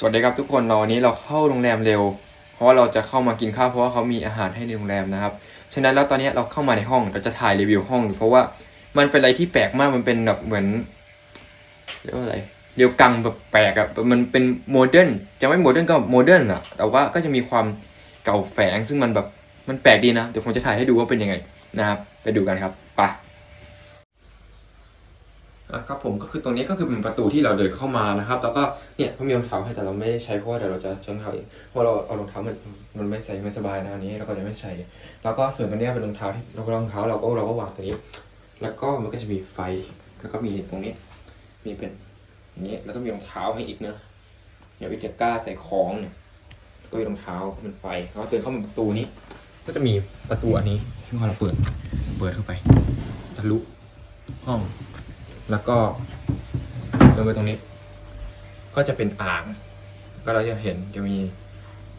สวัสดีครับทุกคนเราวันนี้เราเข้าโรงแรมเร็ว เพราะว่าเราจะเข้ามากินข้าวเพราะว่าเขามีอาหารให้ในโรงแรมนะครับฉะนั้นแล้วตอนนี้เราเข้ามาในห้องเราจะถ่ายรีวิวห้อง เพราะว่ามันเป็นอะไรที่แปลกมากมันเป็นแบบเหมือนเรียกว่าอะไรเรียวกังแบบแปลกอะมันเป็นโมเดิร์นจะไม่โมเดิร์นก็โมเดิร์นอะแต่ว่าก็จะมีความเก่าแฝงซึ่งมันแบบมันแปลกดีนะเดี๋ยวผมจะถ่ายให้ดูว่าเป็นยังไงนะครับไปดูกันครับไป อะครับผมก็คือตรงนี้ก็คือเป็นประตูที่เราเดินเข้ามานะครับ แล้วก็เนี่ยเขามีรองเท้าให้แต่เราไม่ได้ใช้เพราะว่าเดี๋ยวเราจะใช้รองเท้าเองเพราะเราเอารองเท้ามันมันไม่ใส่ไม่สบายนะอันนี้เราก็จะไม่ใส่แล้วก็ส่วนตัวเนี้เป็นรองเท้าที่รองเท้าเราก็เราก็วางตัวนี้ แล้วก็มันก็จะมีไฟแล้วก็มีตรงนี้ มีเป็นอย่างนี้แล้วก็มีรองเท้าให้อีกนะเดี๋ยววิจะกล้าใส่ของเนี่ยก็มีรองเท้าเป็นไฟแล้วก็เดินเข้ามาประตูนี้ ก็จะมีประตูอันนี้ ซึ่งพอเราเปิดเปิดเข้าไปทะลุห้อง แล้วก็เดินไปตรงนี้ ก็จะเป็นอ่าง ก็เราจะเห็นจะมี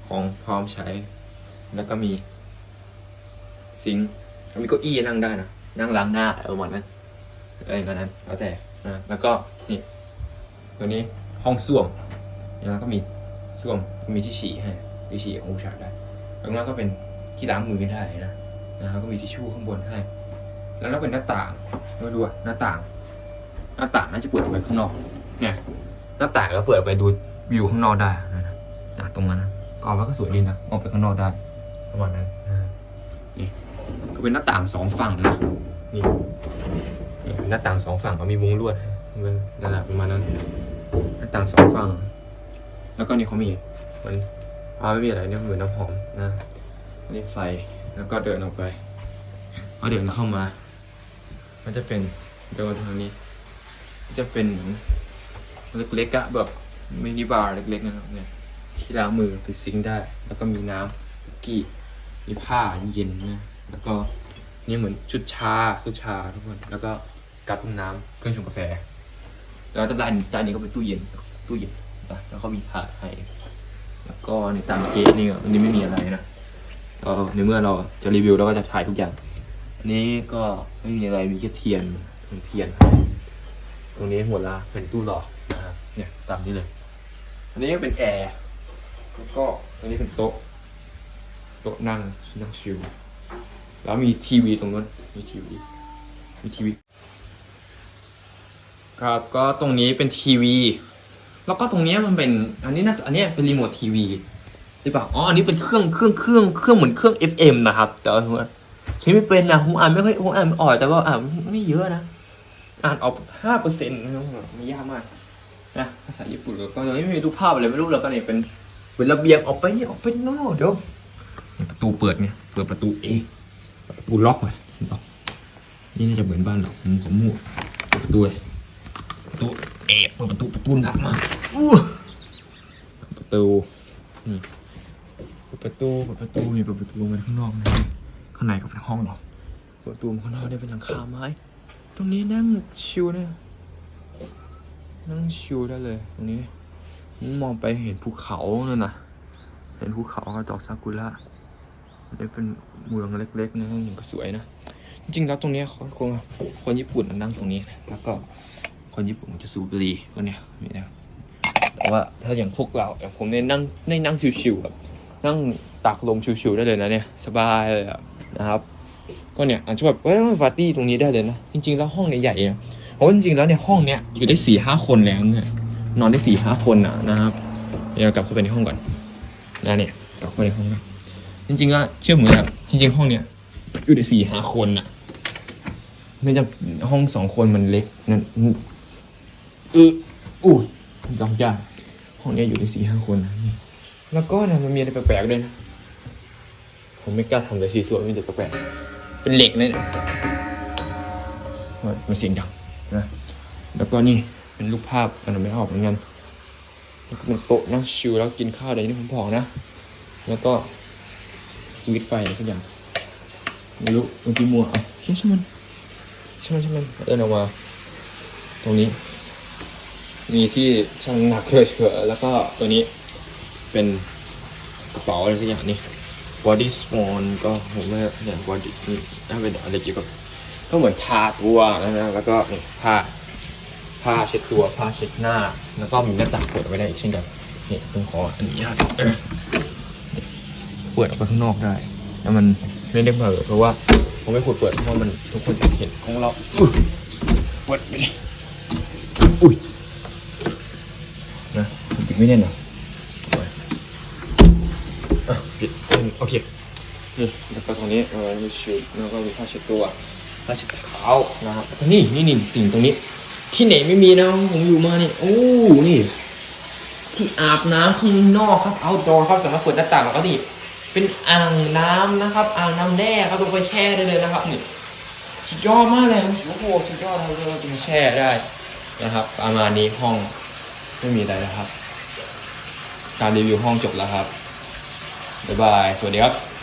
ของพร้อมใช้ แล้วก็มีซิงค์มีเก้าอี้นั่งได้นะ นั่งล้างหน้าเออหมดนั้นอะไรก็นั้น แล้วแต่นะแล้วก็นี่ตัวนี้ห้องส้วมแล้วก็มีส้วมมีที่ฉี่ให้ที่ฉี่ของผู้ชายได้แล้วนั้นก็เป็นที่ล้างมือได้นะนะครับก็มีทิชชู่ข้างบนให้ แล้วก็เป็นหน้าต่างมาดูอะหน้าต่าง หน้าต่างน่าจะเปิดไปข้างนอกเนี่ยหน้าต่างก็เปิดไปดูวิวข้างนอกได้นะนะตรงนั้นนะก็ว่าก็สวยดีนะออกไปข้างนอกได้ประมาณนั้นนี่ก็เป็นหน้าต่างสองฝั่งนะนี่นี่หน้าต่างสองฝั่งมันมีมุ้งลวดให้นั่นแหละประมาณนั้น หน้าต่างสองฝั่ง แล้วก็นี่เขามีเหมือนอาไม่มีอะไรเนี่ยเหมือนน้ำหอมนะนนี่ไฟแล้วก็เดินออกไปพอเดินเข้ามา มันจะเป็นเดินทางนี้ จะเป็นเล็กๆอะแบบมินิบาร์เล็กๆนะครับเนี่ยที่ล้างมือเป็นซิงได้ แล้วก็มีน้ำคุกกี้มีผ้าเย็นนะแล้วก็นี่เหมือนชุดชาชุดชาทุกคนแล้วก็กาต้มน้ำเครื่องชงกาแฟ แล้วด้านด้านนี้ก็เป็นตู้เย็นตู้เย็นนะแล้วก็มีผ้าให้แล้วก็ในตามเกจนี่ก็อันนี้ไม่มีอะไรนะเราในเมื่อเราจะรีวิวเราก็จะถ่ายทุกอย่าง อันนี้ก็ไม่มีอะไรมีแค่เทียนเทียน ตรงนี้หมดละเป็นตู้หลอกนะครับเนี่ยตามนี้เลย อันนี้ก็เป็นแอร์แล้วก็อันนี้เป็นโต๊ะโต๊ะนั่งนั่งชิลแล้วมีทีวีตรงนู้นมีทีวีมีทีวีครับก็ตรงนี้เป็นทีวี แล้วก็ตรงนี้มันเป็นอันนี้นะอันนี้เป็นรีโมททีวีหรือเปล่าอ๋ออันนี้เป็นเครื่องเครื่องเครื่องเครื่องเหมือนเครื่อง FM นะครับแต่ว่าใช้ไม่เป็นนะผมอ่านไม่ค่อยผมอ่านไม่ออกแต่ว่าอ่านไม่เยอะนะ อ่านออกห้าเปอร์เซ็นต์ไม่ยากมากนะภาษาญี่ปุ่นก็ยังไม่มีรูปภาพอะไรไม่รู้แล้วก็เนี่ยเป็นเป็นระเบียงออกไปเนี่ยออกไปนอกเดี๋ยวประตูเปิดไงเปิดประตูเองประตูล็อกไว้ล็อกนี่น่าจะเหมือนบ้านเราผมขอมั่วประตูประตูเอเปิดประตูประตูหนักมากอู้ประตูนี่เปิดประตูเปิดประตูนี่เปิดประตูมาข้างนอกนะข้างในก็เป็นห้องเนาะเปิดประตูมาข้างนอกได้เป็นหลังคาไม้ รงนี้นั่งชิวเนี่ยนั่งชิวได้เลย ตรงนี้มองไปเห็นภูเขานั่นนะเห็นภูเขากับดอกซากุระนี่เป็นเมืองเล็กๆนะเห็นก็สวยนะ จริงๆแล้วตรงเนี้ยคนคนคนญี่ปุ่นนั่งตรงนี้นะแล้วก็คนญี่ปุ่นจะสูบบุหรี่ก็เนี่ยนี่นะแต่ว่าถ้าอย่างพวกเราอย่างผมเนี่ยนั่งได้นั่งชิวๆแบบนั่งตากลมชิวๆได้เลยนะเนี่ย สบายเลยอะนะครับ ก็เนี่ยอาจจะแบบเอ้ยปาร์ตี้ตรงนี้ได้เลยนะ จริง ๆ แล้วห้องเนี่ยใหญ่นะเพราะว่าจริงๆแล้วเนี่ยห้องเนี่ยอยู่ได้สี่ห้าคนแล้วเนี่ยนอนได้สี่ห้าคนนะนะครับเดี๋ยวกลับเข้าไปในห้องก่อนนะเนี่ยกลับเข้าไปในห้องนะจริงๆแล้วเชื่อผมครับจริง ๆ ห้องเนี่ยอยู่ได้สี่ห้าคนน่ะเนื่องจากห้องสองคนมันเล็กนั่นอืออู้ยองยาห้องเนี้ยอยู่ได้สี่ห้าคนนะนี่แล้วก็นะมันมีอะไรแปลกๆด้วยนะผมไม่กล้าทำเลยสีสวยมีแต่แปลกๆ เป็นเหล็กนะเนี่ยมันเสียงดังนะแล้วก็นี่เป็นรูปภาพมันไม่ออกเหมือนกันแล้วก็เป็นโต๊ะนั่งชิลแล้วกินข้าวอะไรที่ผมบอกนะ แล้วก็สวิตไฟอะไรสักอย่างไม่รู้บางทีมัวเอาคิดช่มันช่มันช่มันเดินออกมาตรงนี้ มีที่ช่างหนักเลยเฉอแล้วก็ตัวนี้เป็นกระเป๋าอะไรสักอย่างนี่ body swan ก็ผมว่เนี่ย body นี่น่าเป็นอะไรเกี่ยวกับก็เหมือนทาตัวนะฮะแล้วก็นี่ผ้าผ้าเช็ดตัวผ้าเช็ดหน้า แล้วก็มีหน้าต่างเปิดไว้ได้อีกเช่นกันนี่ต้องขออนุญาตเออเปิดออกไปข้างนอกได้แล้วมันไม่ได้เปิดเพราะว่าผมไม่ควรเปิดเพราะมันทุกคนจะเห็นของเราเปิดไปดิอุ้ยนะปิดไม่แน่นเหรอเอาไว้อะปิด โอเค นี่แล้วก็ตรงนี้เออมีชุดแล้วก็มีผ้าเช็ดตัวผ้าเช็ดเท้านะครับนี่นี่นี่สิ่งตรงนี้ ที่ไหนไม่มีนะผมอยู่มานี่โอ้นี่ ที่อาบน้ำข้างนอกครับเอาดอครับสามารถเปิดหน้าต่างแล้วก็นี่เป็นอ่างน้ำนะครับ อ่างน้ำแร่ครับลงไปแช่ได้เลยนะครับนี่สุดยอดมากเลยโอ้โหสุดยอดเลยเราจะมาแช่ได้นะครับประมาณนี้ห้องไม่มีอะไรนะครับ การรีวิวห้องจบแล้วครับ บ๊ายบาย สวัสดีครับ